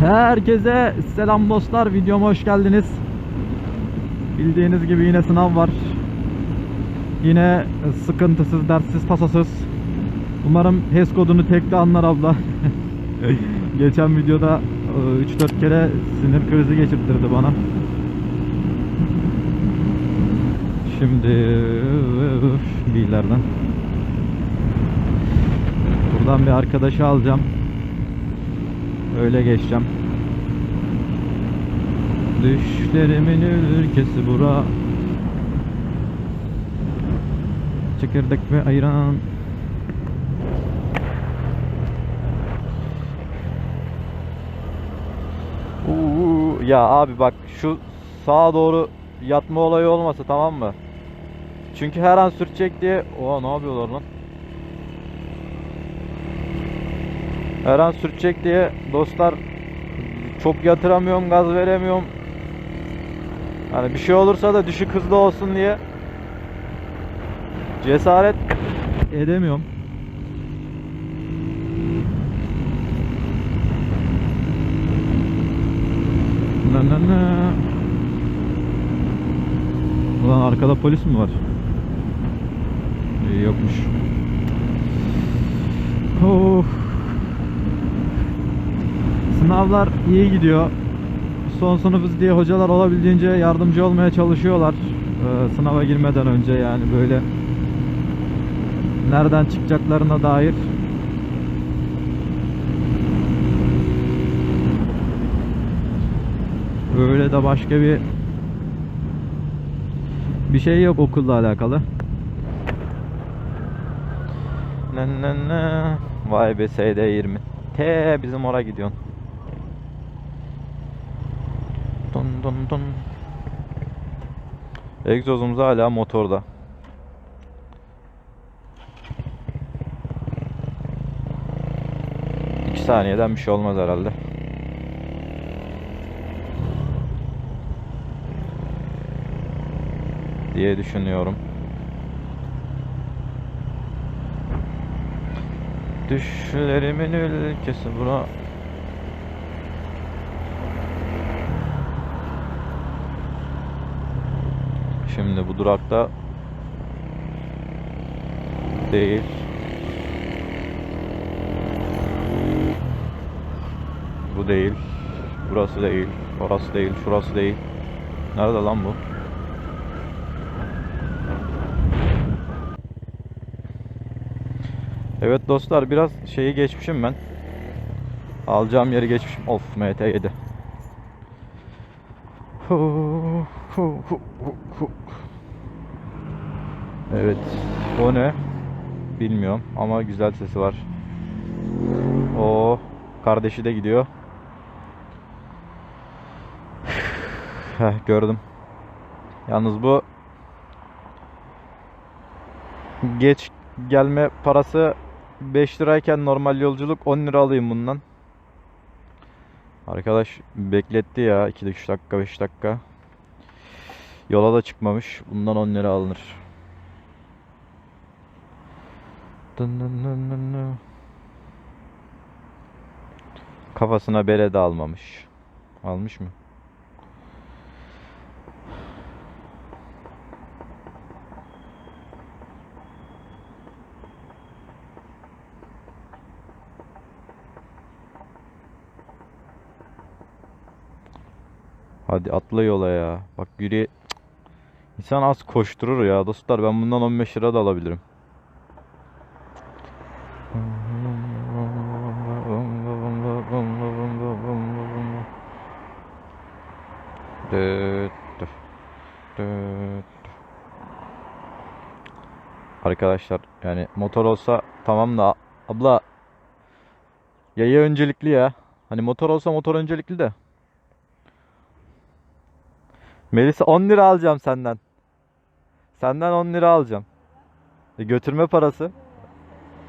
Herkese selam dostlar. Videoma hoş geldiniz. Bildiğiniz gibi yine sınav var. Yine sıkıntısız, derssiz, tasasız. Umarım HES kodunu tekli anlar abla. Geçen videoda e, 3-4 kere sinir krizi geçirttirdi bana. Şimdi bir ileriden. Buradan bir arkadaşı alacağım. Öyle geçeceğim. Düşlerimin ülkesi bura. Çekirdek ve ayran. Uuu, ya abi bak şu sağa doğru yatma olayı olmasa tamam mı? Çünkü her an sürtecek diye. Oha ne yapıyorlar lan? Her an sürtecek diye dostlar çok yatıramıyorum, gaz veremiyorum. Hani bir şey olursa da düşük hızlı olsun diye cesaret edemiyorum. Na na na. Ulan arkada polis mi var? Yokmuş. Of. Sınavlar iyi gidiyor. Son sınıfız diye hocalar olabildiğince yardımcı olmaya çalışıyorlar. Ee, sınava girmeden önce yani böyle nereden çıkacaklarına dair. Öyle de başka bir bir şey yok okulla alakalı. Vay be SD20. T bizim oraya gidiyorsun. Dun dun. Egzozumuz hala motorda. İki saniyeden bir şey olmaz herhalde. diye düşünüyorum. Düşlerimin ülkesi bura. Şimdi bu durakta değil. Bu değil. Burası değil. Orası değil. Şurası değil. Nerede lan bu? Evet dostlar biraz şeyi geçmişim ben. Alacağım yeri geçmişim. Of MT7. Evet. O ne? Bilmiyorum ama güzel sesi var. O kardeşi de gidiyor. Heh, gördüm. Yalnız bu geç gelme parası 5 lirayken normal yolculuk 10 lira alayım bundan. Arkadaş bekletti ya 2-3 dakika 5 dakika. Yola da çıkmamış. Bundan 10 lira alınır. Dın dın dın dın dın. Kafasına bere de almamış. Almış mı? Hadi atla yola ya. Bak yürü. İnsan az koşturur ya dostlar. Ben bundan 15 lira da alabilirim. Arkadaşlar yani motor olsa tamam da abla yaya öncelikli ya. Hani motor olsa motor öncelikli de. Melisa 10 lira alacağım senden. Senden 10 lira alacağım. E, götürme parası.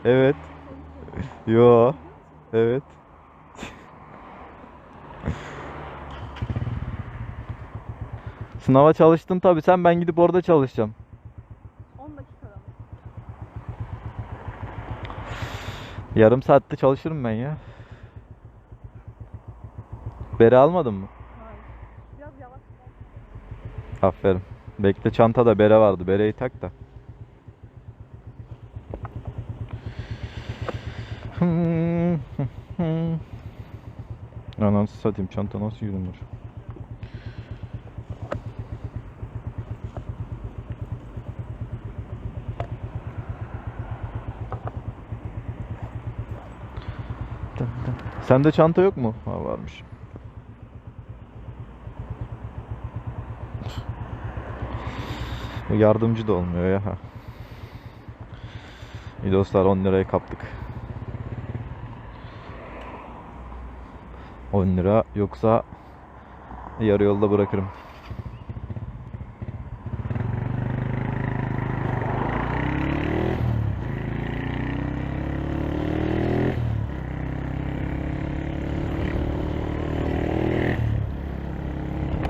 Evet. Yo. Evet. Sınava çalıştın tabi sen ben gidip orada çalışacağım. 10 dakikada mı? Yarım saatte çalışırım ben ya. Bere almadın mı? Hayır. Biraz yavaş. Aferin. Bekle çantada bere vardı. Bereyi tak da. Ananı satayım çanta nasıl yürünür? Sende çanta yok mu? Ha varmış. Yardımcı da olmuyor ya. İyi dostlar 10 liraya kaptık. 10 lira yoksa yarı yolda bırakırım.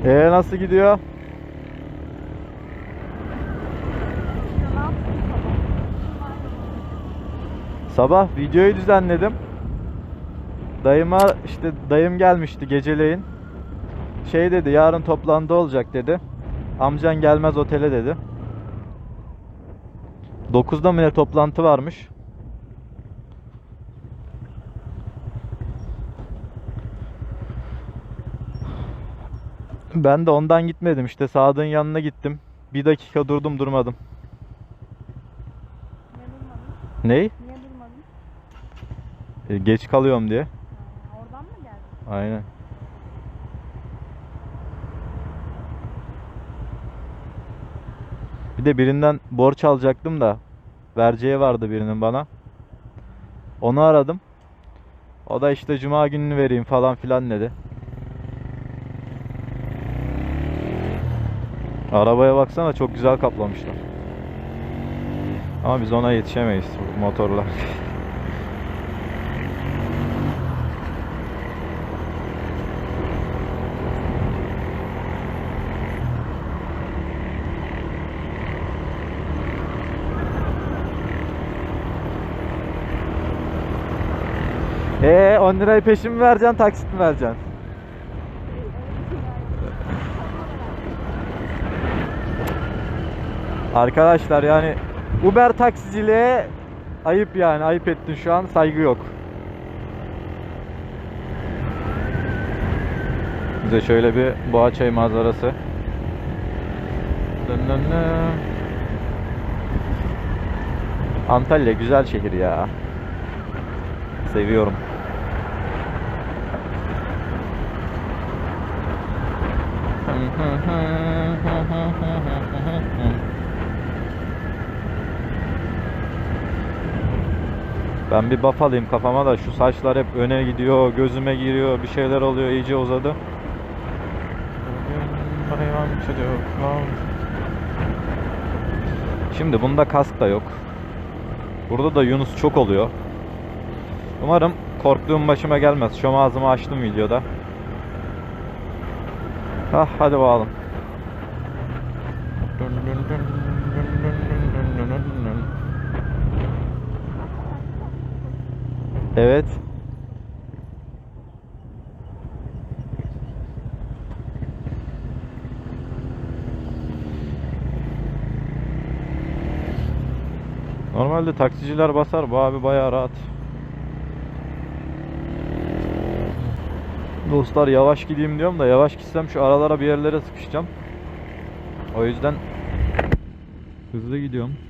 Ee nasıl gidiyor? Sabah videoyu düzenledim. Dayıma işte dayım gelmişti geceleyin. Şey dedi yarın toplantı olacak dedi. Amcan gelmez otele dedi. 9'da mı ne toplantı varmış. Ben de ondan gitmedim işte Sadık'ın yanına gittim. Bir dakika durdum durmadım. Niye durmadın? Ney? Niye durmadın? E, geç kalıyorum diye. Ha, oradan mı geldin? Aynen. Bir de birinden borç alacaktım da vereceği vardı birinin bana. Onu aradım. O da işte cuma gününü vereyim falan filan dedi. Arabaya baksana çok güzel kaplamışlar. Ama biz ona yetişemeyiz motorla. Ee 10 lirayı peşin mi vereceksin taksit mi vereceksin? Arkadaşlar yani Uber taksiciliğe ayıp yani ayıp ettin şu an saygı yok. Bize şöyle bir Boğaçay manzarası. Antalya güzel şehir ya. Seviyorum. Ben bir buff alayım kafama da şu saçlar hep öne gidiyor, gözüme giriyor, bir şeyler oluyor, iyice uzadı. Şimdi bunda kask da yok. Burada da Yunus çok oluyor. Umarım korktuğum başıma gelmez. Şu ağzımı açtım videoda. Ah hadi bakalım. Evet. Normalde taksiciler basar. Bu abi bayağı rahat. Dostlar yavaş gideyim diyorum da yavaş gitsem şu aralara bir yerlere sıkışacağım. O yüzden hızlı gidiyorum.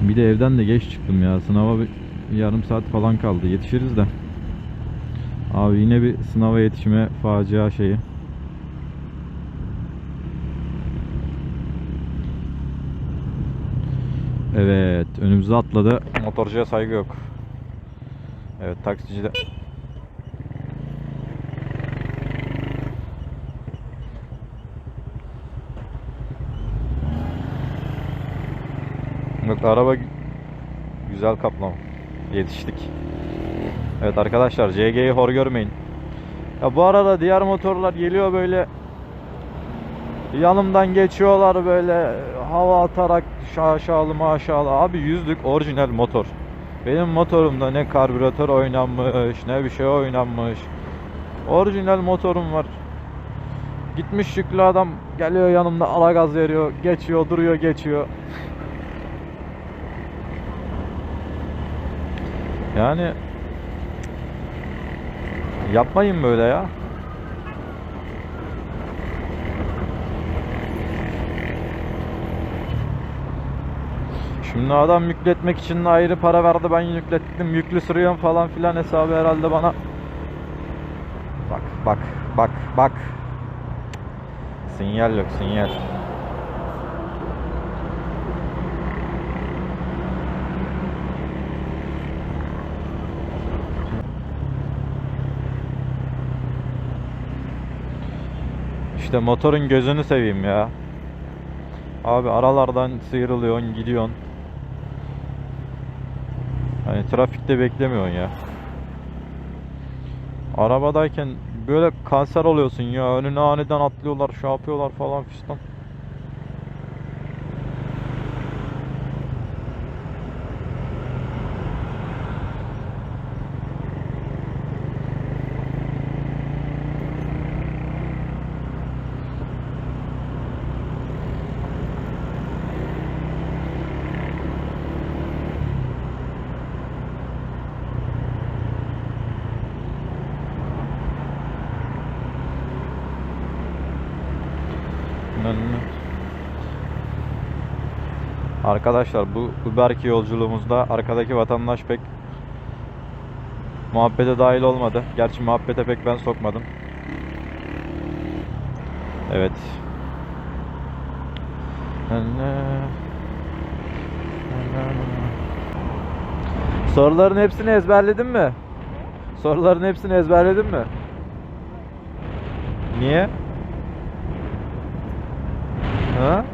Bir de evden de geç çıktım ya. Sınava bir yarım saat falan kaldı. Yetişiriz de. Abi yine bir sınava yetişme facia şeyi. Evet, önümüze atladı. Motorcuya saygı yok. Evet, taksici de Bak araba gü- güzel kaplama. Yetiştik. Evet arkadaşlar CG'yi hor görmeyin. Ya bu arada diğer motorlar geliyor böyle yanımdan geçiyorlar böyle hava atarak şaşalı maşallah. Abi yüzlük orijinal motor. Benim motorumda ne karbüratör oynanmış, ne bir şey oynanmış. Orijinal motorum var. Gitmiş yüklü adam geliyor yanımda ala gaz veriyor, geçiyor, duruyor, geçiyor. Yani yapmayın böyle ya. Şimdi adam yükletmek için ayrı para verdi ben yüklettim yüklü sürüyorum falan filan hesabı herhalde bana. Bak bak bak bak. Sinyal yok sinyal İşte motorun gözünü seveyim ya Abi aralardan sıyrılıyorsun gidiyorsun Hani trafikte beklemiyorsun ya. Arabadayken böyle kanser oluyorsun ya. Önüne aniden atlıyorlar, şey yapıyorlar falan fistan. Arkadaşlar bu Uberki yolculuğumuzda arkadaki vatandaş pek muhabbete dahil olmadı. Gerçi muhabbete pek ben sokmadım. Evet. Soruların hepsini ezberledin mi? Soruların hepsini ezberledin mi? Niye? Ha?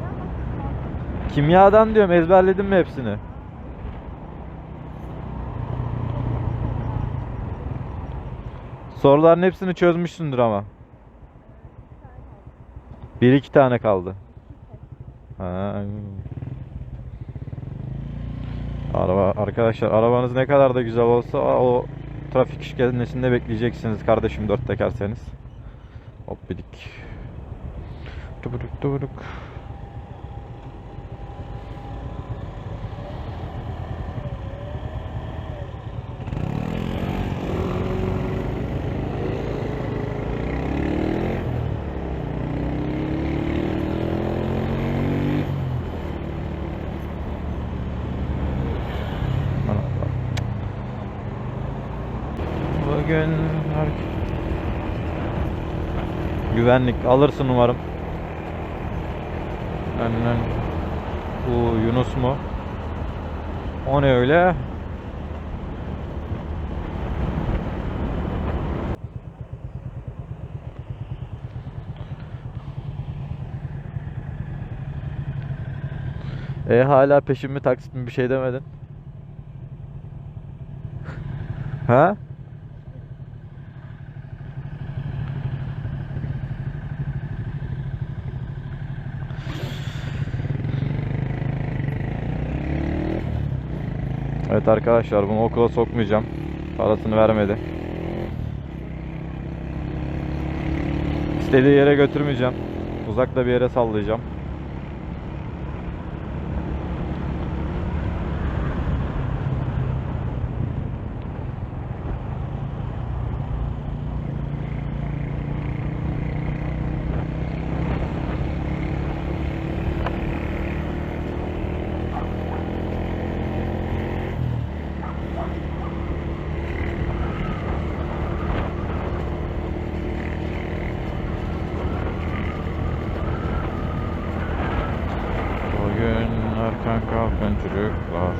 Kimyadan diyorum ezberledin mi hepsini? Soruların hepsini çözmüşsündür ama. Bir iki tane kaldı. Araba arkadaşlar arabanız ne kadar da güzel olsa o trafik şikayetinde bekleyeceksiniz kardeşim dört tekerseniz. Hop bidik. Tubuduk tubuduk. Aman Allah. Bugün her- güvenlik alırsın umarım. Annen bu Yunus mu? O ne öyle? E hala peşin mi taksit mi bir şey demedin? Ha? Evet arkadaşlar bunu okula sokmayacağım. Parasını vermedi. İstediği yere götürmeyeceğim. Uzakta bir yere sallayacağım. Bugün kalkın çocuklar.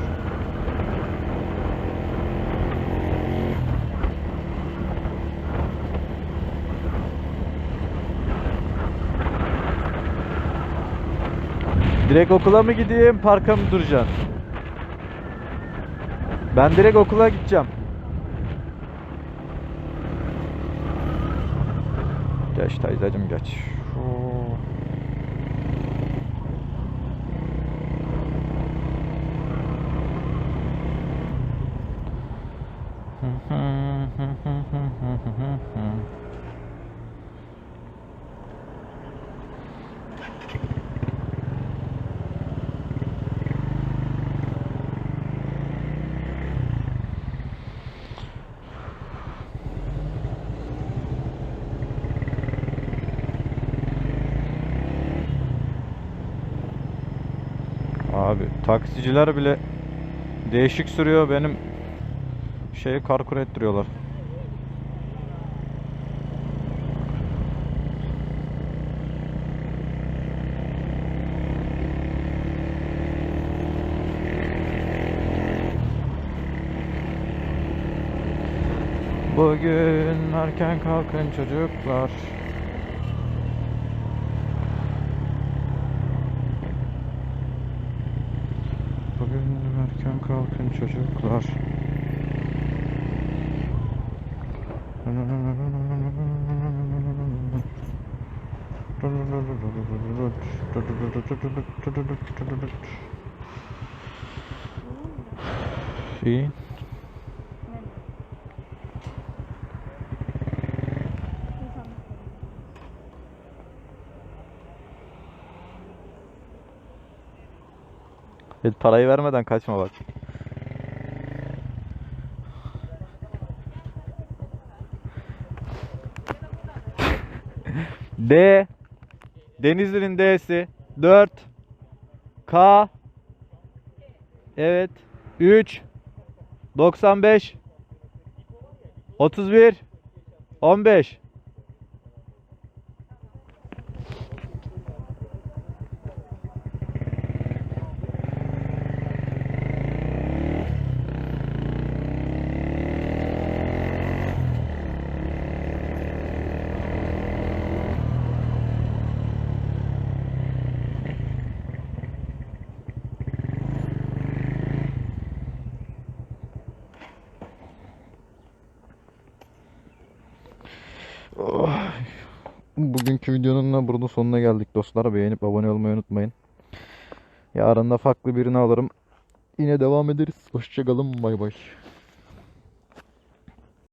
Direkt okula mı gideyim, parka mı duracaksın? Ben direkt okula gideceğim. Geç teyzecim geç. Şu- Abi taksiciler bile değişik sürüyor benim şeyi karkur ettiriyorlar. Bugün erken kalkın çocuklar. Bugün erken kalkın çocuklar. İyi. Nerede? İnsanlık Evet, parayı vermeden kaçma bak. D. Denizli'nin D'si. 4 K. Evet. 3 95 31 15 Oh. Bugünkü videonun da burada sonuna geldik dostlar. Beğenip abone olmayı unutmayın. Yarın da farklı birini alırım. Yine devam ederiz. Hoşçakalın. Bay bay.